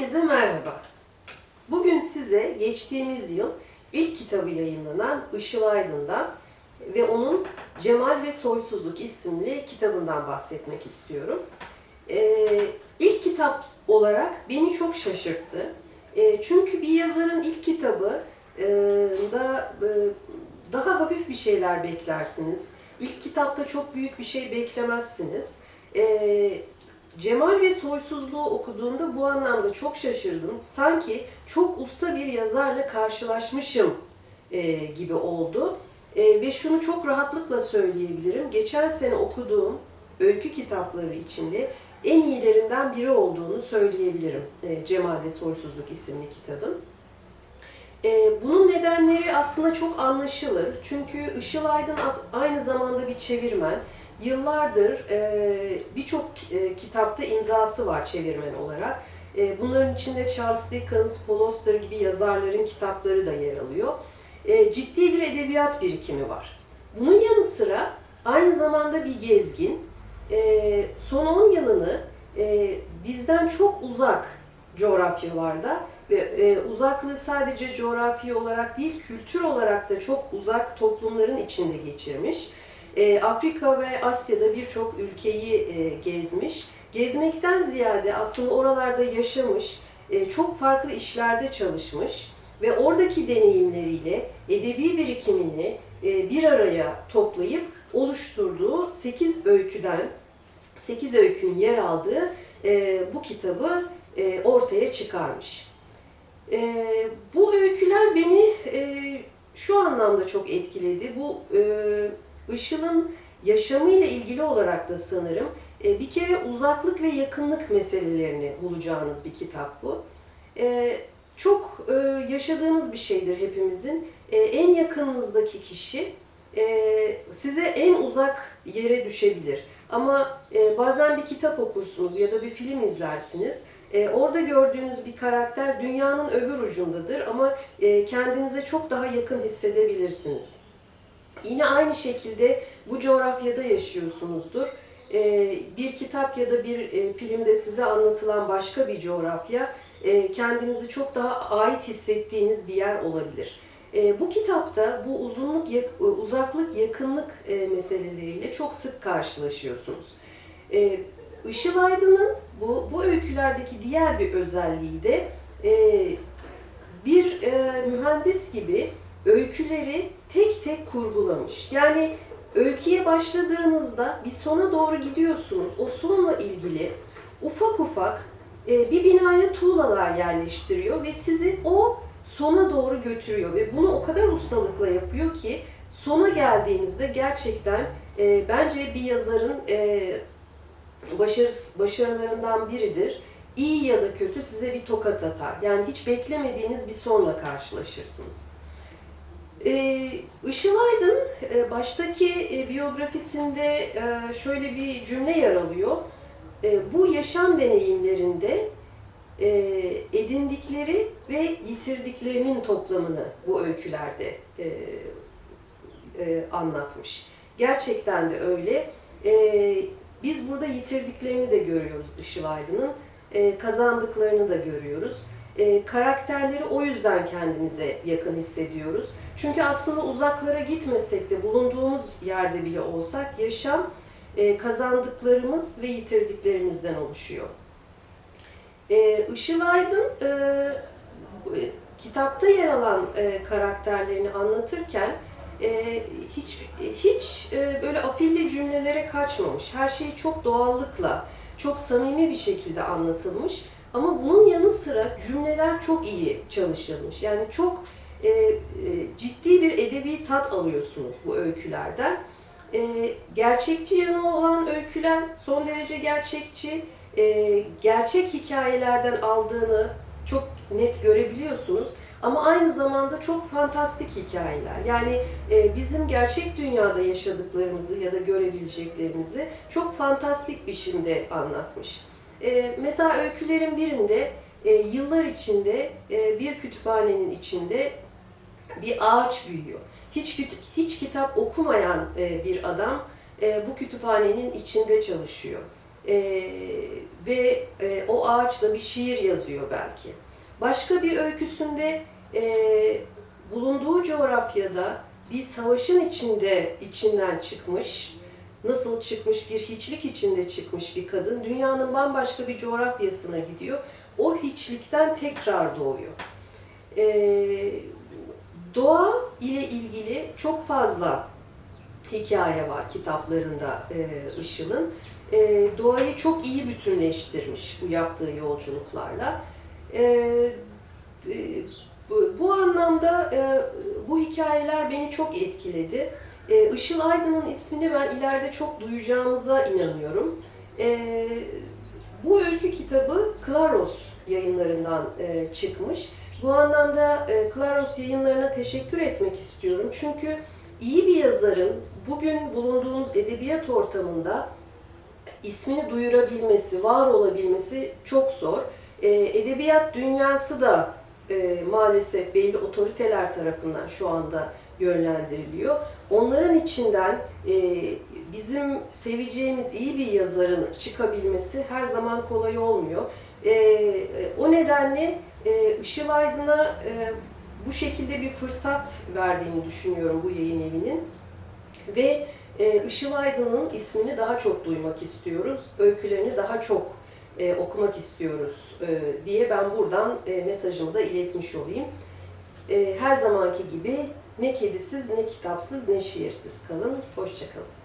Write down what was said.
Herkese merhaba. Bugün size geçtiğimiz yıl ilk kitabı yayınlanan Işıl Aydın'dan ve onun Cemal ve Soysuzluk isimli kitabından bahsetmek istiyorum. Ee, ilk kitap olarak beni çok şaşırttı. Ee, çünkü bir yazarın ilk kitabı e, da e, daha hafif bir şeyler beklersiniz. İlk kitapta çok büyük bir şey beklemezsiniz. Ee, Cemal ve Soysuzluğu okuduğumda bu anlamda çok şaşırdım. Sanki çok usta bir yazarla karşılaşmışım e, gibi oldu. E, ve şunu çok rahatlıkla söyleyebilirim. Geçen sene okuduğum öykü kitapları içinde en iyilerinden biri olduğunu söyleyebilirim. E, Cemal ve Soysuzluk isimli kitabın. E, bunun nedenleri aslında çok anlaşılır. Çünkü Işıl Aydın aynı zamanda bir çevirmen. Yıllardır e, birçok e, kitapta imzası var çevirmen olarak. E, bunların içinde Charles Dickens, Paul Auster gibi yazarların kitapları da yer alıyor. E, ciddi bir edebiyat birikimi var. Bunun yanı sıra aynı zamanda bir gezgin. E, son 10 yılını e, bizden çok uzak coğrafyalarda ve e, uzaklığı sadece coğrafi olarak değil, kültür olarak da çok uzak toplumların içinde geçirmiş. E, Afrika ve Asya'da birçok ülkeyi e, gezmiş. Gezmekten ziyade aslında oralarda yaşamış, e, çok farklı işlerde çalışmış ve oradaki deneyimleriyle edebi birikimini e, bir araya toplayıp oluşturduğu 8 öyküden, 8 öykünün yer aldığı bu kitabı ortaya çıkarmış. Bu öyküler beni şu anlamda çok etkiledi. Bu e, Işıl'ın yaşamıyla ilgili olarak da sanırım e, bir kere uzaklık ve yakınlık meselelerini bulacağınız bir kitap bu. E, çok e, yaşadığımız bir şeydir hepimizin. En yakınınızdaki kişi size en uzak yere düşebilir. Ama bazen bir kitap okursunuz ya da bir film izlersiniz. Orada gördüğünüz bir karakter dünyanın öbür ucundadır ama kendinize çok daha yakın hissedebilirsiniz. Yine aynı şekilde bu coğrafyada yaşıyorsunuzdur. Ee, bir kitap ya da bir e, filmde size anlatılan başka bir coğrafya e, kendinizi çok daha ait hissettiğiniz bir yer olabilir. E, bu kitapta bu uzunluk, uzaklık, yakınlık meseleleriyle çok sık karşılaşıyorsunuz. Işıl Aydın'ın bu, bu öykülerdeki diğer bir özelliği de bir mühendis gibi öyküleri tek tek kurgulamış. Yani öyküye başladığınızda bir sona doğru gidiyorsunuz. O sonla ilgili ufak ufak e, bir binaya tuğlalar yerleştiriyor ve sizi o sona doğru götürüyor ve bunu o kadar ustalıkla yapıyor ki sona geldiğinizde gerçekten e, bence bir yazarın e, başarıs, başarılarından biridir. İyi ya da kötü size bir tokat atar. Yani hiç beklemediğiniz bir sonla karşılaşırsınız. Ee, Işıl Aydın e, baştaki e, biyografisinde e, şöyle bir cümle yer alıyor. Bu yaşam deneyimlerinde edindikleri ve yitirdiklerinin toplamını bu öykülerde anlatmış. Gerçekten de öyle. Biz burada yitirdiklerini de görüyoruz Işıl Aydın'ın, kazandıklarını da görüyoruz. E, Karakterleri o yüzden kendimize yakın hissediyoruz. Çünkü aslında uzaklara gitmesek de bulunduğumuz yerde bile olsak yaşam e, kazandıklarımız ve yitirdiklerimizden oluşuyor. E, Işıl Aydın e, e, kitapta yer alan e, karakterlerini anlatırken e, hiç hiç e, böyle afilli cümlelere kaçmamış. Her şey çok doğallıkla, çok samimi bir şekilde anlatılmış. Ama bunun yanı sıra cümleler çok iyi çalışılmış. Yani çok e, e, ciddi bir edebi tat alıyorsunuz bu öykülerden. E, gerçekçi yanı olan öyküler son derece gerçekçi. E, gerçek hikayelerden aldığını çok net görebiliyorsunuz. Ama aynı zamanda çok fantastik hikayeler. Yani e, bizim gerçek dünyada yaşadıklarımızı ya da görebileceklerimizi çok fantastik biçimde anlatmış. E, mesela öykülerin birinde e, yıllar içinde e, bir kütüphanenin içinde bir ağaç büyüyor. Hiç hiç kitap okumayan e, bir adam e, bu kütüphanenin içinde çalışıyor. e, ve e, o ağaçla bir şiir yazıyor belki. Başka bir öyküsünde e, bulunduğu coğrafyada bir savaşın içinde içinden çıkmış, nasıl çıkmış bir hiçlik içinde çıkmış bir kadın dünyanın bambaşka bir coğrafyasına gidiyor. O hiçlikten tekrar doğuyor. Ee, doğa ile ilgili çok fazla hikaye var kitaplarında e, Işıl'ın. E, doğayı çok iyi bütünleştirmiş bu yaptığı yolculuklarla. E, e, bu, bu anlamda e, bu hikayeler beni çok etkiledi. E, Işıl Aydın'ın ismini ben ileride çok duyacağımıza inanıyorum. E, bu öykü kitabı Klaros yayınlarından e, çıkmış. Bu anlamda e, Klaros yayınlarına teşekkür etmek istiyorum. Çünkü iyi bir yazarın bugün bulunduğumuz edebiyat ortamında ismini duyurabilmesi, var olabilmesi çok zor. E, edebiyat dünyası da e, maalesef belli otoriteler tarafından şu anda yönlendiriliyor. Onların içinden e, bizim seveceğimiz iyi bir yazarın çıkabilmesi her zaman kolay olmuyor. E, o nedenle e, Işıl Aydın'a e, bu şekilde bir fırsat verdiğini düşünüyorum bu yayın evinin. Ve e, Işıl Aydın'ın ismini daha çok duymak istiyoruz, öykülerini daha çok e, okumak istiyoruz e, diye ben buradan e, mesajımı da iletmiş olayım. E, her zamanki gibi ne kedisiz, ne kitapsız, ne şiirsiz kalın. Hoşçakalın.